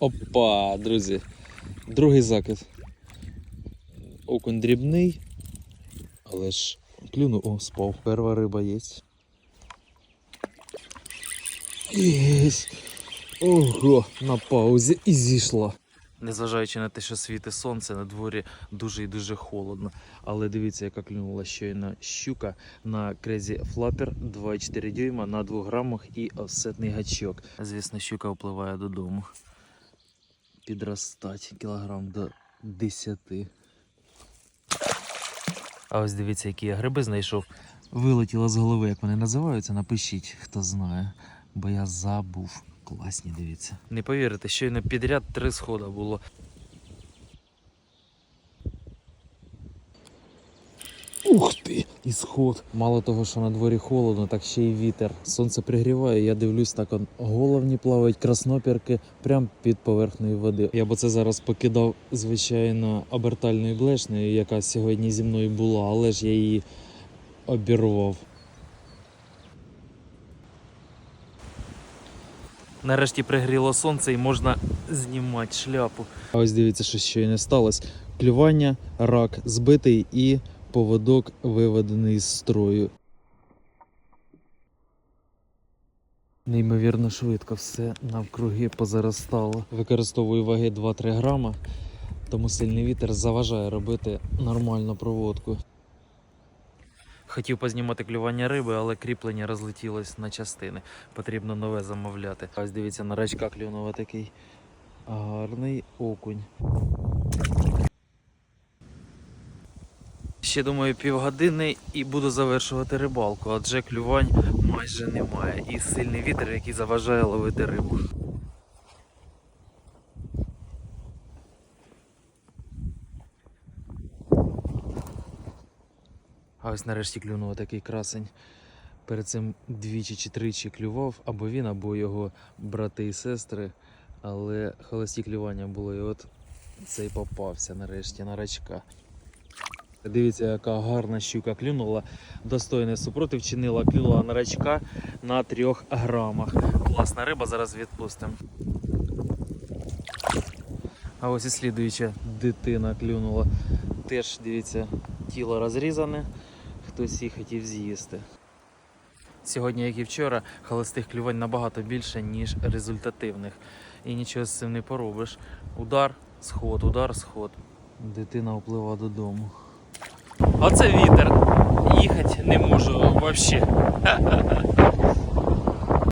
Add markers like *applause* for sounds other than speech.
Опа, друзі. Другий закид. Окунь дрібний, але ж клюнув, о, спав. Перша риба є. Єсть. Ого, на паузі і зійшла. Незважаючи на те, що світить сонце, на дворі дуже і дуже холодно. Але дивіться, яка клюнула щойно щука на Crazy Flapper 2,4 дюйма на 2 грамах і офсетний гачок. Звісно, щука впливає додому. Підростать кілограм до 10. А ось дивіться, які я гриби знайшов. Вилетіло з голови, як вони називаються. Напишіть, хто знає. Бо я забув. Класні, дивіться. Не повірите, щойно підряд три схода було. Ух ти! І сход. Мало того, що на дворі холодно, так ще й вітер. Сонце пригріває, я дивлюсь, так он головні плавають краснопірки прямо під поверхнею води. Я б це зараз покидав, звичайно, обертальною блешнею, яка сьогодні зі мною була, але ж я її обірвав. Нарешті пригріло сонце і можна знімати шляпу. А ось дивіться, що ще й не сталося. Клювання, рак збитий і поводок виведений з строю. Неймовірно швидко все навкруги позаростало. Використовую ваги 2-3 грама, тому сильний вітер заважає робити нормальну проводку. Хотів познімати клювання риби, але кріплення розлетілось на частини. Потрібно нове замовляти. Ось дивіться, на рачка клюнув такий гарний окунь. Ще думаю півгодини і буду завершувати рибалку, адже клювань майже немає. І сильний вітер, який заважає ловити рибу. А ось нарешті клюнув такий красень. Перед цим двічі чи тричі клював, або він, або його брати і сестри. Але холості клювання було, і от цей попався нарешті на рачка. Дивіться, яка гарна щука клюнула. Достойний супротив чинила, клюнула на рачка на трьох грамах. Класна риба, зараз відпустимо. А ось і слідуюча дитина клюнула. Теж дивіться, тіло розрізане, хтось її хотів з'їсти. Сьогодні, як і вчора, холостих клювань набагато більше, ніж результативних. І нічого з цим не поробиш. Удар, сход, удар, сход. Дитина вплива додому. Оце вітер. Їхати не можу взагалі. *laughs*